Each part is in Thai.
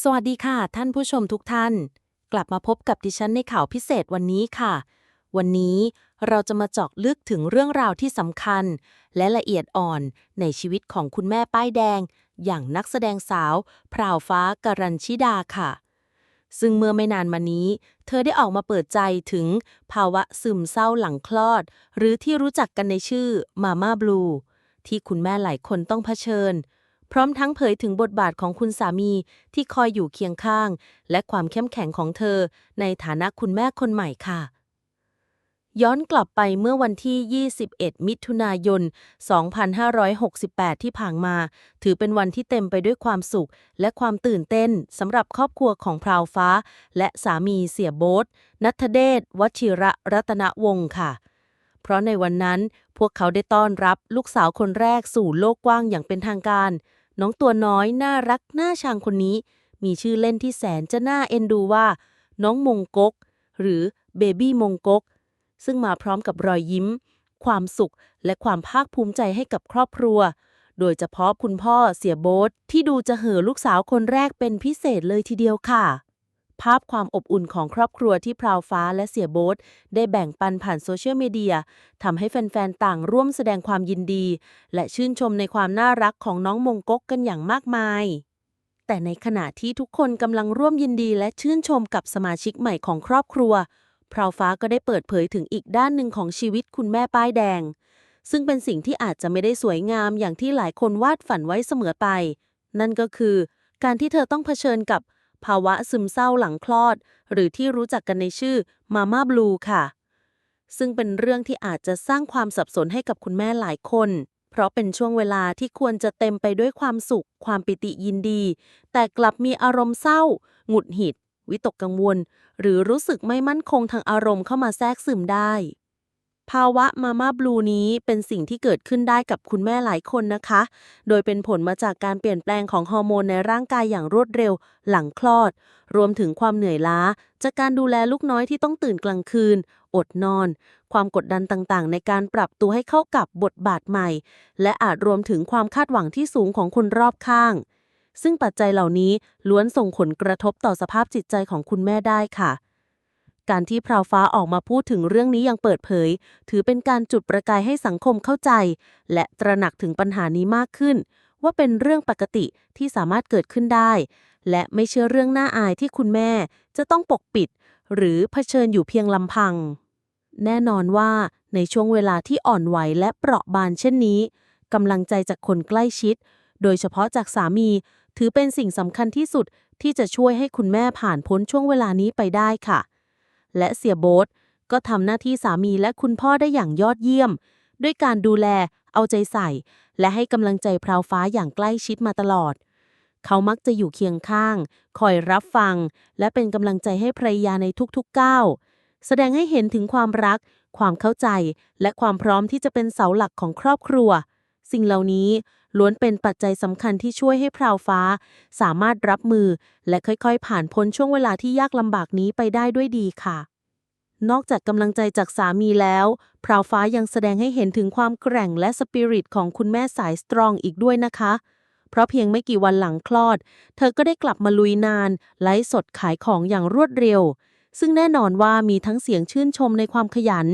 สวัสดีค่ะ ท่านผู้ชมทุกท่าน กลับมาพบกับดิฉันในข่าวพิเศษวันนี้ค่ะ วันนี้เราจะมาเจาะลึกถึงเรื่องราวที่สำคัญ และละเอียดอ่อนในชีวิตของคุณแม่ป้ายแดง อย่างนักแสดงสาวพราวฟ้าการัญชิดาค่ะ ซึ่งเมื่อไม่นานมานี้ เธอได้ออกมาเปิดใจถึงภาวะซึมเศร้าหลังคลอด หรือที่รู้จักกันในชื่อมาม่าบลูที่คุณแม่หลายคนต้องเผชิญ พร้อมทั้งเผยถึงบทบาทของคุณสามีที่คอยอยู่เคียงข้าง และความเข้มแข็งของเธอ ในฐานะคุณแม่คนใหม่ค่ะ ย้อนกลับไปเมื่อวันที่ 21 มิถุนายน 2568 ที่ผ่านมา ถือเป็นวันที่เต็มไปด้วยความสุข และความตื่นเต้นสำหรับครอบครัวของพราวฟ้า และสามีเสียโบ๊ทนัทเดชวชิระรัตนวงศ์ค่ะเพราะในวันนั้นพวกเขาได้ต้อนรับลูกสาวคนแรกสู่โลกกว้างอย่างเป็นทางการ น้องตัวน้อยน่ารักน่าชังคนนี้ มีชื่อเล่นที่แสนจะน่าเอ็นดูว่า น้องมงกก หรือเบบี้มงกก ซึ่งมาพร้อมกับรอยยิ้ม ความสุขและความภาคภูมิใจให้กับครอบครัว โดยเฉพาะคุณพ่อเสียโบ๊ทที่ดูจะเห่อลูกสาวคนแรกเป็นพิเศษเลยทีเดียวค่ะ ภาพความอบอุ่นของครอบครัวที่พราวฟ้าและเสียโบ๊ทได้แบ่งปันผ่านโซเชียลมีเดียทำให้แฟนๆ ต่างร่วมแสดงความยินดี และชื่นชมในความน่ารักของน้องมงกกกันอย่างมากมาย แต่ในขณะที่ทุกคนกำลังร่วมยินดีและชื่นชมกับสมาชิกใหม่ของครอบครัว พราวฟ้าก็ได้เปิดเผยถึงอีกด้านหนึ่งของชีวิตคุณแม่ป้ายแดง ซึ่งเป็นสิ่งที่อาจจะไม่ได้สวยงามอย่างที่หลายคนวาดฝันไว้เสมอไป นั่นก็คือ การที่เธอต้องเผชิญกับ ภาวะซึมเศร้าหลังคลอด หรือที่รู้จักกันในชื่อมาม่าบลูค่ะ ซึ่งเป็นเรื่องที่อาจจะสร้างความสับสนให้กับคุณแม่หลายคน เพราะเป็นช่วงเวลาที่ควรจะเต็มไปด้วยความสุข ความปิติยินดี แต่กลับมีอารมณ์เศร้า หงุดหงิด วิตกกังวล หรือรู้สึกไม่มั่นคงทางอารมณ์เข้ามาแทรกซึมได้ ภาวะมาม่าบลูนี้เป็นสิ่งที่เกิดขึ้นได้กับคุณแม่หลายคนนะคะ โดยเป็นผลมาจากการเปลี่ยนแปลงของฮอร์โมนในร่างกายอย่างรวดเร็ว หลังคลอด รวมถึงความเหนื่อยล้า จากการดูแลลูกน้อยที่ต้องตื่นกลางคืน อดนอน ความกดดันต่างๆ ในการปรับตัวให้เข้ากับบทบาทใหม่ และอาจรวมถึงความคาดหวังที่สูงของคนรอบข้าง ซึ่งปัจจัยเหล่านี้ล้วนส่งผลกระทบต่อสภาพจิตใจของคุณแม่ได้ค่ะ การที่พราวฟ้าออกมาพูดถึงเรื่องนี้อย่างเปิดเผย ถือเป็นการจุดประกายให้สังคมเข้าใจ และตระหนักถึงปัญหานี้มากขึ้น ว่าเป็นเรื่องปกติที่สามารถเกิดขึ้นได้ และไม่เชื่อเรื่องน่าอายที่คุณแม่จะต้องปกปิด หรือเผชิญอยู่เพียงลำพัง แน่นอนว่าในช่วงเวลาที่อ่อนไหวและเปราะบางเช่นนี้กำลังใจจากคนใกล้ชิด โดยเฉพาะจากสามี ถือเป็นสิ่งสำคัญที่สุดที่จะช่วยให้คุณแม่ผ่านพ้นช่วงเวลานี้ไปได้ค่ะ และเสียโบ๊ทก็ทำหน้าที่สามีและคุณพ่อได้อย่างยอดเยี่ยม ด้วยการดูแล เอาใจใส่ และให้กำลังใจพราวฟ้าอย่างใกล้ชิดมาตลอด เขามักจะอยู่เคียงข้าง คอยรับฟัง และเป็นกำลังใจให้ภรรยาในทุกๆก้าวแสดงให้เห็นถึงความรัก ความเข้าใจ และความพร้อมที่จะเป็นเสาหลักของครอบครัว สิ่งเหล่านี้ ล้วนเป็นปัจจัยสำคัญที่ช่วยให้พราวฟ้า สามารถรับมือ และค่อยๆ ผ่านพ้นช่วงเวลาที่ยากลำบากนี้ไปได้ด้วยดีค่ะ นอกจากกำลังใจจากสามีแล้วพราวฟ้ายังแสดงให้เห็นถึงความแกร่งและสปิริตของคุณแม่สายสตรองอีกด้วยนะคะ เพราะเพียงไม่กี่วันหลังคลอด เธอก็ได้กลับมาลุยนาน ไลฟ์สดขายของอย่างรวดเร็วซึ่งแน่นอนว่ามีทั้งเสียงชื่นชมในความขยัน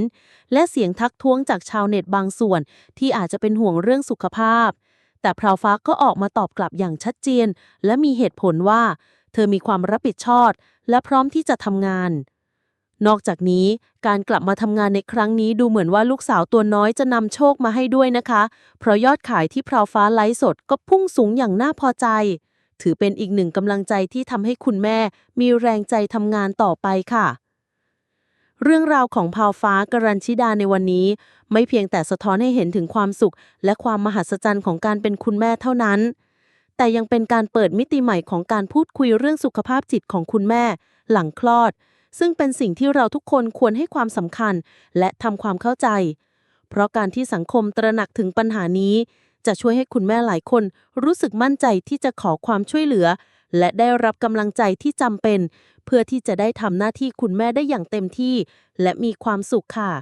และเสียงทักท้วงจากชาวเน็ตบางส่วนที่อาจจะเป็นห่วงเรื่องสุขภาพ แต่พราวฟ้าก็ออกมาตอบกลับอย่างชัดเจน และมีเหตุผลว่า เธอมีความรับผิดชอบ และพร้อมที่จะทำงาน นอกจากนี้การกลับมาทำงานในครั้งนี้ดูเหมือนว่าลูกสาวตัวน้อยจะนำโชคมาให้ด้วยนะคะ เพราะยอดขายที่พราวฟ้าไลฟ์สดก็พุ่งสูงอย่างน่าพอใจ ถือเป็นอีกหนึ่งกำลังใจที่ทำให้คุณแม่มีแรงใจทำงานต่อไปค่ะ เรื่องราวของพาวฟ้าการัญชิดาในวันนี้ ไม่เพียงแต่สะท้อนให้เห็นถึงความสุข และความมหัศจรรย์ของการเป็นคุณแม่เท่านั้น แต่ยังเป็นการเปิดมิติใหม่ของการพูดคุยเรื่องสุขภาพจิตของคุณแม่ หลังคลอด ซึ่งเป็นสิ่งที่เราทุกคนควรให้ความสำคัญ และทำความเข้าใจ เพราะการที่สังคมตระหนักถึงปัญหานี้ จะช่วยให้คุณแม่หลายคนรู้สึกมั่นใจที่จะขอความช่วยเหลือ และได้รับกำลังใจที่จำเป็น เพื่อที่จะได้ทำหน้าที่คุณแม่ได้อย่างเต็มที่ และมีความสุขค่ะ